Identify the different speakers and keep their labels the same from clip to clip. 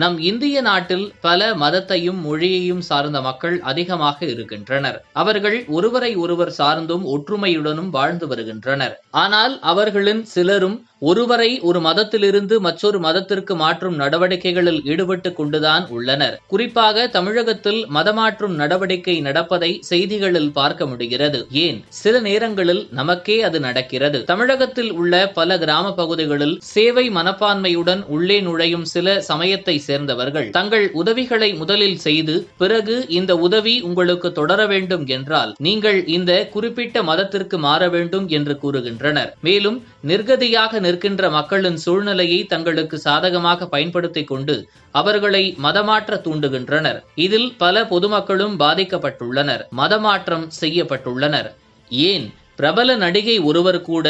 Speaker 1: நம் இந்திய நாட்டில் பல மதத்தையும் மொழியையும் சார்ந்த மக்கள் அதிகமாக இருக்கின்றனர். அவர்கள் ஒருவரை ஒருவர் சார்ந்தும் ஒற்றுமையுடனும் வாழ்ந்து வருகின்றனர். ஆனால் அவர்களின் சிலரும் ஒருவரை ஒரு மதத்திலிருந்து மற்றொரு மதத்திற்கு மாற்றும் நடவடிக்கைகளில் ஈடுபட்டு கொண்டுதான் உள்ளனர். குறிப்பாக தமிழகத்தில் மதமாற்றும் நடவடிக்கை நடப்பதை செய்திகளில் பார்க்க முடிகிறது. ஏன்? சில நேரங்களில் நமக்கே அது நடக்கிறது. தமிழகத்தில் உள்ள பல கிராம பகுதிகளில் சேவை மனப்பான்மையுடன் உள்ளே நுழையும் சில சமயத்தை சேர்ந்தவர்கள். தங்கள் உதவிகளை முதலில் செய்து பிறகு இந்த உதவி உங்களுக்கு தொடர வேண்டும் என்றால் நீங்கள் இந்த குறிப்பிட்ட மதத்திற்கு மாற வேண்டும் என்று கூறுகின்றனர். மேலும் நிர்கதியாக நிற்கின்ற மக்களின் சூழ்நிலையை தங்களுக்கு சாதகமாக பயன்படுத்திக் கொண்டு அவர்களை மதமாற்ற தூண்டுகின்றனர். இதில் பல பொதுமக்களும் பாதிக்கப்பட்டுள்ளனர். மதமாற்றம் செய்யப்பட்டுள்ளனர். ஏன்? பிரபல நடிகை ஒருவர் கூட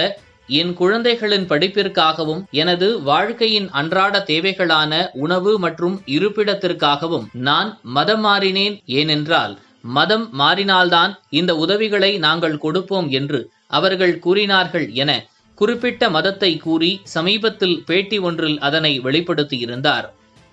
Speaker 1: என் குழந்தைகளின் படிப்பிற்காகவும் எனது வாழ்க்கையின் அன்றாட தேவைகளான உணவு மற்றும் இருப்பிடத்திற்காகவும் நான் மதம் மாறினேன். ஏனென்றால் மதம் மாறினால்தான் இந்த உதவிகளை நாங்கள் கொடுப்போம் என்று அவர்கள் கூறினார்கள் என குறிப்பிட்ட மதத்தை கூறி சமீபத்தில் பேட்டி ஒன்றில் அதனை வெளிப்படுத்தியிருந்தார்.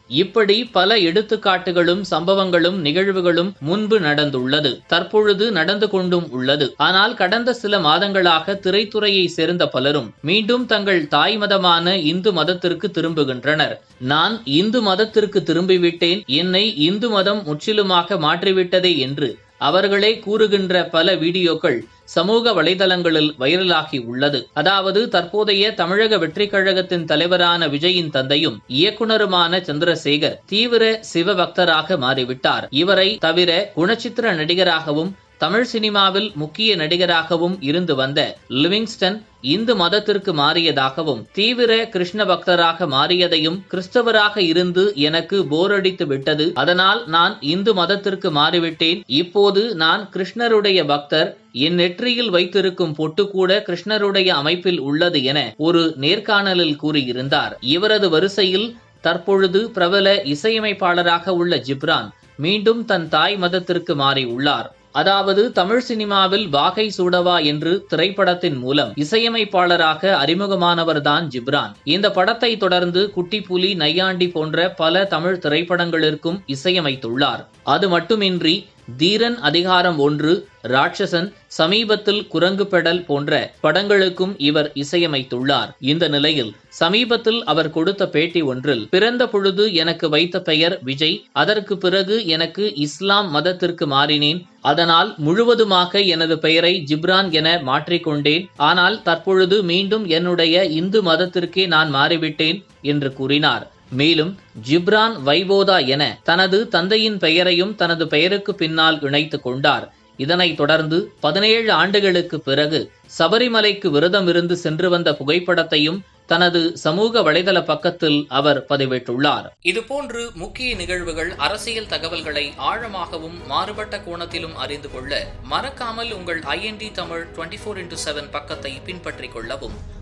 Speaker 1: இப்படி பல எடுத்துக்காட்டுகளும் சம்பவங்களும் நிகழ்வுகளும் முன்பு நடந்துள்ளது. தற்பொழுது நடந்து கொண்டும் உள்ளது. ஆனால் கடந்த சில மாதங்களாக திரைத்துறையை சேர்ந்த பலரும் மீண்டும் தங்கள் தாய் மதமான இந்து மதத்திற்கு திரும்புகின்றனர். நான் இந்து மதத்திற்கு திரும்பிவிட்டேன். என்னை இந்து மதம் முற்றிலுமாக மாற்றிவிட்டதே என்று அவர்களே கூறுகின்ற பல வீடியோக்கள் சமூக வலைதளங்களில் வைரலாகி உள்ளது. அதாவது தற்போதைய தமிழக வெற்றி கழகத்தின் தலைவரான விஜயின் தந்தையும் இயக்குனருமான சந்திரசேகர் தீவிர சிவபக்தராக மாறிவிட்டார். இவரை தவிர குணச்சித்திர நடிகராகவும் தமிழ் சினிமாவில் முக்கிய நடிகராகவும் இருந்து வந்த லிவிங்ஸ்டன் இந்து மதத்திற்கு மாறியதாகவும் தீவிர கிருஷ்ண பக்தராக மாறியதையும் கிறிஸ்தவராக இருந்து எனக்கு போர் அடித்து விட்டது. அதனால் நான் இந்து மதத்திற்கு மாறிவிட்டேன். இப்போது நான் கிருஷ்ணருடைய பக்தர். என் நெற்றியில் வைத்திருக்கும் பொட்டு கூட கிருஷ்ணருடைய அமைப்பில் உள்ளது என ஒரு நேர்காணலில் கூறியிருந்தார். இவரது வரிசையில் தற்பொழுது பிரபல இசையமைப்பாளராக உள்ள ஜிப்ரான் மீண்டும் தன் தாய் மதத்திற்கு மாறியுள்ளார். அதாவது தமிழ் சினிமாவில் வாகை சூடவா என்று திரைப்படத்தின் மூலம் இசையமைப்பாளராக அறிமுகமானவர்தான் ஜிப்ரான். இந்த படத்தை தொடர்ந்து குட்டி புலி நையாண்டி போன்ற பல தமிழ் திரைப்படங்களிற்கும் இசையமைத்துள்ளார். அது மட்டுமின்றி தீரன் அதிகாரம் ஒன்று ராட்சசன் சமீபத்தில் குரங்கு பெடல் போன்ற படங்களுக்கும் இவர் இசையமைத்துள்ளார். இந்த நிலையில் சமீபத்தில் அவர் கொடுத்த பேட்டி ஒன்றில் பிறந்த பொழுது எனக்கு வைத்த பெயர் விஜய் அதற்கு பிறகு எனக்கு இஸ்லாம் மதத்திற்கு மாறினேன் அதனால் முழுவதுமாக எனது பெயரை ஜிப்ரான் என மாற்றிக்கொண்டேன் ஆனால் தற்பொழுது மீண்டும் என்னுடைய இந்து மதத்திற்கே நான் மாறிவிட்டேன் என்று கூறினார். மேலும் ஜிப்ரான் வைவோதா என தனது தந்தையின் பெயரையும் தனது பெயருக்கு பின்னால் இணைத்துக் கொண்டார். இதனைத் தொடர்ந்து பதினேழு ஆண்டுகளுக்கு பிறகு சபரிமலைக்கு விரதம் இருந்து சென்று வந்த புகைப்படத்தையும் தனது சமூக வலைதள பக்கத்தில் அவர் பதிவிட்டுள்ளார். இதுபோன்று முக்கிய நிகழ்வுகள் அரசியல் தகவல்களை ஆழமாகவும் மாறுபட்ட கோணத்திலும் அறிந்து கொள்ள மறக்காமல் உங்கள் IND Tamil twenty four into seven பக்கத்தை பின்பற்றிக் கொள்ளவும்.